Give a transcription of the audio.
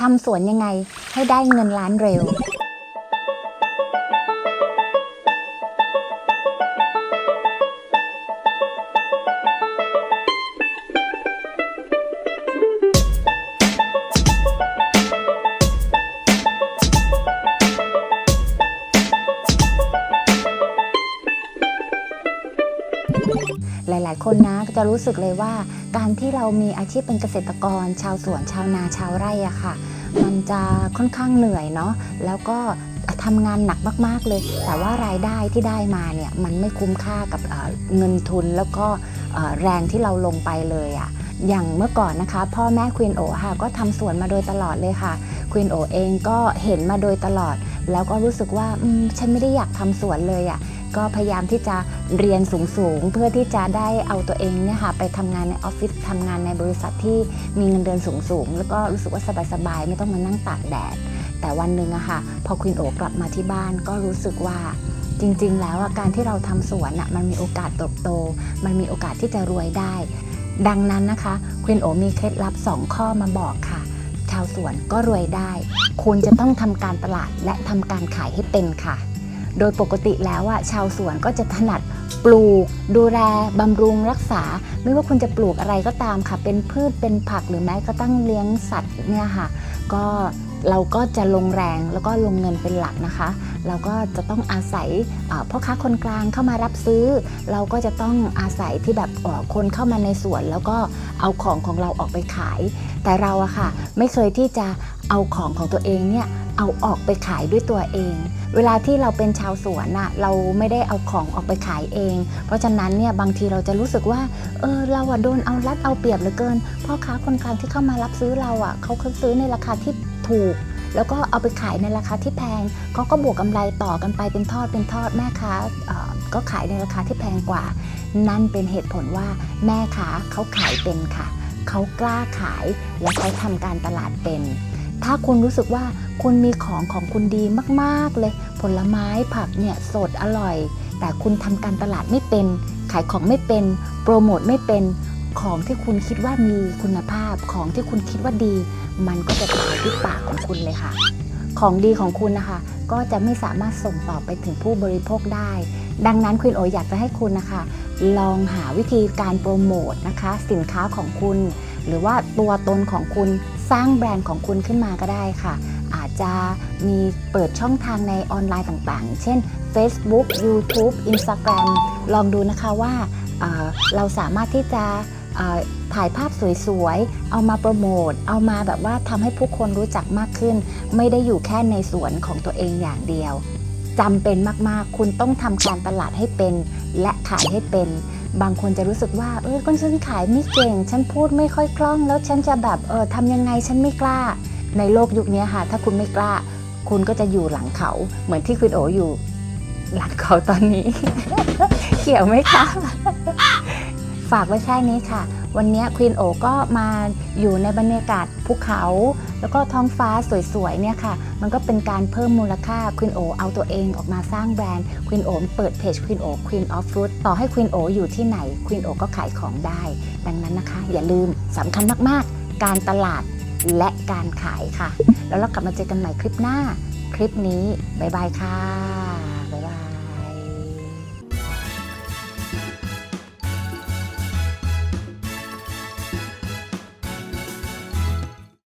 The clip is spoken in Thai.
ทำสวนยังไงให้ได้เงินล้านเร็ว หลาย ๆ คนนะก็จะรู้สึกเลยว่า การที่เรามีอาชีพเป็นเกษตรกร ชาวสวนชาวนาชาวไร่อะค่ะ มันจะค่อนข้างเหนื่อยเนาะแล้วก็ทำงานหนักมาก ๆ เลย แต่ว่ารายได้ที่ได้มาเนี่ยมันไม่คุ้มค่ากับเเงินทุนแล้วก็แรงที่เราลงไปเลยอะอย่างเมื่อก่อนนะคะ พ่อแม่ควีนโอค่ะก็ทำสวนมาโดยตลอดเลยค่ะควีนโอเองก็เห็นมาโดยตลอด แล้วก็รู้สึกว่าฉันไม่ได้อยากทำสวนเลยอะ ก็พยายามที่จะเรียนสูงๆ เพื่อที่จะได้เอาตัวเองเนี่ยค่ะไปทำงานในออฟฟิศทำงานในบริษัทที่มีเงินเดือนสูงๆ แล้วก็รู้สึกว่าสบายๆ ไม่ต้องมานั่งตากแดด แต่วันหนึ่งอะค่ะ พอควีนโอกลับมาที่บ้านก็รู้สึกว่าจริงๆ แล้วอะการที่เราทำสวนอะมันมีโอกาสเติบโต มันมีโอกาสที่จะรวยได้ ดังนั้นนะคะควีนโอมีเคล็ดลับ 2 ข้อมาบอกค่ะ ชาวสวนก็รวยได้ คุณจะต้องทำการตลาดและทำการขายให้เป็นค่ะ โดยปกติแล้วอะชาวสวนก็จะถนัดปลูก ดูแลบำรุงรักษา ไม่ว่าคุณจะปลูกอะไรก็ตามค่ะ เป็นพืชเป็นผักหรือแม้กระทั่งเลี้ยงสัตว์เนี่ยค่ะ ก็เราก็จะลงแรงแล้วก็ลงเงินเป็นหลักนะคะ เราก็จะต้องอาศัยพ่อค้าคนกลางเข้ามารับซื้อ เราก็จะต้องอาศัยที่แบบคนเข้ามาในสวน แล้วก็เอาของของเราออกไปขาย แต่เราอะค่ะ ไม่เคยที่จะ เอาของของตัวเองเนี่ยเอาออกไปขายด้วยตัวเอง เวลาที่เราเป็นชาวสวนน่ะเราไม่ได้เอาของออกไปขายเอง เพราะฉะนั้นเนี่ยบางทีเราจะรู้สึกว่าเออเราอะโดนเอารัดเอาเปรียบเหลือเกินพ่อค้าคนกลางที่เข้ามารับซื้อเราอะเขาเขาซื้อในราคาที่ถูก แล้วก็เอาไปขายในราคาที่แพงเขาก็บวกกำไรต่อกันไปเป็นทอดเป็นทอดแม่ค้าก็ขายในราคาที่แพงกว่า นั่นเป็นเหตุผลว่าแม่ค้าเขาขายเป็นค่ะเขากล้าขายและเขาทำการตลาดเป็น ถ้าคุณรู้สึกว่าคุณมีของของคุณดีมากๆเลย ผลไม้ผักเนี่ยสดอร่อย แต่คุณทำการตลาดไม่เป็น ขายของไม่เป็น โปรโมทไม่เป็นของที่คุณคิดว่ามีคุณภาพของที่คุณคิดว่าดี มันก็จะตายที่ปากของคุณเลยค่ะ ของดีของคุณนะคะ ก็จะไม่สามารถส่งต่อไปถึงผู้บริโภคได้ ดังนั้นคุณโออยากจะให้คุณนะคะ ลองหาวิธีการโปรโมทนะคะ สินค้าของคุณ หรือว่าตัวตนของคุณสร้างแบรนด์ของคุณขึ้นมาก็ได้ค่ะ อาจจะมีเปิดช่องทางในออนไลน์ต่างๆ เช่น Facebook YouTube Instagram ลองดูนะคะว่าเอ่อเราสามารถที่จะถ่ายภาพสวยๆ เอามาโปรโมท เอามาแบบว่าทำให้ผู้คนรู้จักมากขึ้น ไม่ได้อยู่แค่ในสวนของตัวเองอย่างเดียวจำเป็นมากๆ คุณต้องทำการตลาดให้เป็น และขายให้เป็น บางคนจะรู้สึกว่าเออก็ฉันขายไม่เก่ง ฉันพูดไม่ค่อยคล่อง แล้วฉันจะแบบเออทำยังไงฉันไม่กล้า ในโลกยุคนี้ค่ะ ถ้าคุณไม่กล้า คุณก็จะอยู่หลังเขา เหมือนที่คุณโออยู่หลังเขาตอนนี้ เกี่ยวไหมคะ ฝากไว้แค่นี้ค่ะ วันนี้ควีนโอก็มาอยู่ในบรรยากาศภูเขา แล้วก็ท้องฟ้าสวยๆเนี่ยค่ะ มันก็เป็นการเพิ่มมูลค่าควีนโอเอาตัวเองออกมาสร้างแบรนด์ควีนโอเปิดเพจควีนโอควีนออฟฟรุตต่อให้ควีนโออยู่ที่ไหนควีนโอก็ขายของได้ ดังนั้นนะคะ อย่าลืมสำคัญมากๆ การตลาดและการขายค่ะ แล้วเรากลับมาเจอกันใหม่คลิปหน้า คลิปนี้บ๊ายบายค่ะ